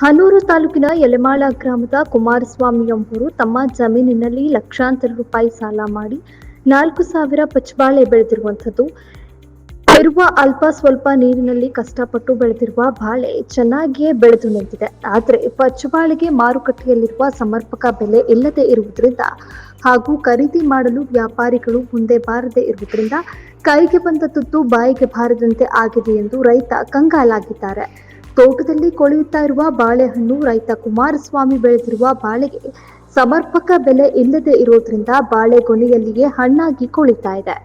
ಹನೂರು ತಾಲೂಕಿನ ಯಲೆಮಾಳ ಗ್ರಾಮದ ಕುಮಾರಸ್ವಾಮಿ ಎಂಬುವರು ತಮ್ಮ ಜಮೀನಿನಲ್ಲಿ ಲಕ್ಷಾಂತರ ರೂಪಾಯಿ ಸಾಲ ಮಾಡಿ ನಾಲ್ಕು ಸಾವಿರ ಪಚ್ಚಬಾಳೆ ಬೆಳೆದಿರುವಂಥದ್ದು. ಇರುವ ಅಲ್ಪ ಸ್ವಲ್ಪ ನೀರಿನಲ್ಲಿ ಕಷ್ಟಪಟ್ಟು ಬೆಳೆದಿರುವ ಬಾಳೆ ಚೆನ್ನಾಗಿಯೇ ಬೆಳೆದು ನಿಂತಿದೆ. ಆದರೆ ಪಚ್ಚಬಾಳೆಗೆ ಮಾರುಕಟ್ಟೆಯಲ್ಲಿರುವ ಸಮರ್ಪಕ ಬೆಲೆ ಇಲ್ಲದೆ ಇರುವುದರಿಂದ ಹಾಗೂ ಖರೀದಿ ಮಾಡಲು ವ್ಯಾಪಾರಿಗಳು ಮುಂದೆ ಬಾರದೆ ಇರುವುದರಿಂದ ಕೈಗೆ ಬಂದ ತುತ್ತು ಬಾಯಿಗೆ ಬಾರದಂತೆ ಆಗಿದೆ ಎಂದು ರೈತ ಕಂಗಾಲಾಗಿದ್ದಾರೆ. ತೋಟದಲ್ಲಿ ಕೊಳೆಯುತ್ತಾ ಇರುವ ಬಾಳೆಹಣ್ಣು ರೈತ ಕುಮಾರಸ್ವಾಮಿ ಬೆಳೆದಿರುವ ಬಾಳೆಗೆ ಸಮರ್ಪಕ ಬೆಲೆ ಇಲ್ಲದೆ ಇರೋದ್ರಿಂದ ಬಾಳೆ ಗೊನೆಯಲ್ಲಿಯೇ ಹಣ್ಣಾಗಿ ಕೊಳಿತಾ ಇದೆ.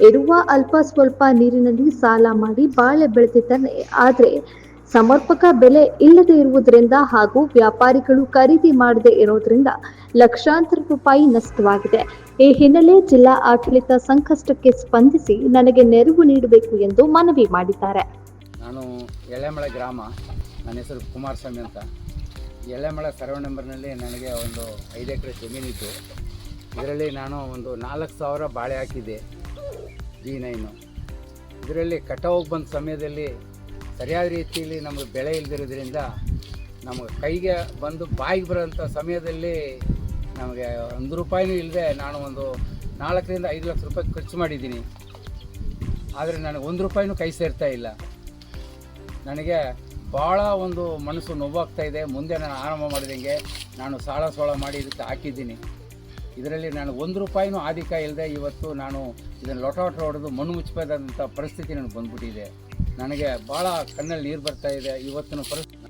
ಇರುವ ಅಲ್ಪ ಸ್ವಲ್ಪ ನೀರಿನಲ್ಲಿ ಸಾಲ ಮಾಡಿ ಬಾಳೆ ಬೆಳೆದಿದ್ದಾನೆ. ಆದರೆ ಸಮರ್ಪಕ ಬೆಲೆ ಇಲ್ಲದೆ ಇರುವುದರಿಂದ ಹಾಗೂ ವ್ಯಾಪಾರಿಗಳು ಖರೀದಿ ಮಾಡದೆ ಇರೋದ್ರಿಂದ ಲಕ್ಷಾಂತರ ರೂಪಾಯಿ ನಷ್ಟವಾಗಿದೆ. ಈ ಹಿನ್ನೆಲೆ ಜಿಲ್ಲಾ ಆಡಳಿತ ಸಂಕಷ್ಟಕ್ಕೆ ಸ್ಪಂದಿಸಿ ನನಗೆ ನೆರವು ನೀಡಬೇಕು ಎಂದು ಮನವಿ ಮಾಡಿದ್ದಾರೆ. ನಾನು ಎಳೆಮಳೆ ಗ್ರಾಮ, ನನ್ನ ಹೆಸರು ಕುಮಾರಸ್ವಾಮಿ ಅಂತ. ಎಳೆಮಳೆ ಸರ್ವೆ ನಂಬರ್ನಲ್ಲಿ ನನಗೆ ಒಂದು ಐದು ಎಕರೆ ಜಮೀನಿತ್ತು ಇದರಲ್ಲಿ ನಾನು ಒಂದು ನಾಲ್ಕು ಸಾವಿರ ಬಾಳೆ ಹಾಕಿದ್ದೆ ಜಿ ನೈನು ಇದರಲ್ಲಿ ಕಟಾವಿಗೆ ಬಂದ ಸಮಯದಲ್ಲಿ ಸರಿಯಾದ ರೀತಿಯಲ್ಲಿ ನಮಗೆ ಬೆಳೆ ಇಲ್ದಿರೋದ್ರಿಂದ ನಮಗೆ ಕೈಗೆ ಬಂದು ಬಾಯಿಗೆ ಬರೋಂಥ ಸಮಯದಲ್ಲಿ ನಮಗೆ ಒಂದು ರೂಪಾಯಿನೂ ಇಲ್ಲದೆ ನಾನು ಒಂದು ನಾಲ್ಕರಿಂದ ಐದು ಲಕ್ಷ ರೂಪಾಯಿ ಖರ್ಚು ಮಾಡಿದ್ದೀನಿ. ಆದರೆ ನನಗೆ ಒಂದು ರೂಪಾಯಿನೂ ಕೈ ಸೇರ್ತಾ ಇಲ್ಲ. ನನಗೆ ಭಾಳ ಒಂದು ಮನಸ್ಸು ನೋವಾಗ್ತಾ ಇದೆ. ಮುಂದೆ ನಾನು ಆರಂಭ ಮಾಡಿದಂಗೆ ನಾನು ಸಾಲ ಸೋಳ ಮಾಡಿ ಇದಕ್ಕೆ ಹಾಕಿದ್ದೀನಿ. ಇದರಲ್ಲಿ ನಾನು ಒಂದು ರೂಪಾಯಿನೂ ಆದಿಕ ಇಲ್ಲದೆ ಇವತ್ತು ನಾನು ಇದನ್ನು ಲೊಟಾಟ ಹೊಡೆದು ಮಣ್ಣು ಮುಚ್ಚಬೇಕಾದಂಥ ಪರಿಸ್ಥಿತಿ ನನಗೆ ಬಂದ್ಬಿಟ್ಟಿದೆ. ನನಗೆ ಭಾಳ ಕಣ್ಣಲ್ಲಿ ನೀರು ಬರ್ತಾ ಇದೆ. ಇವತ್ತಿನ ಪರಿಸ್ಥಿತಿ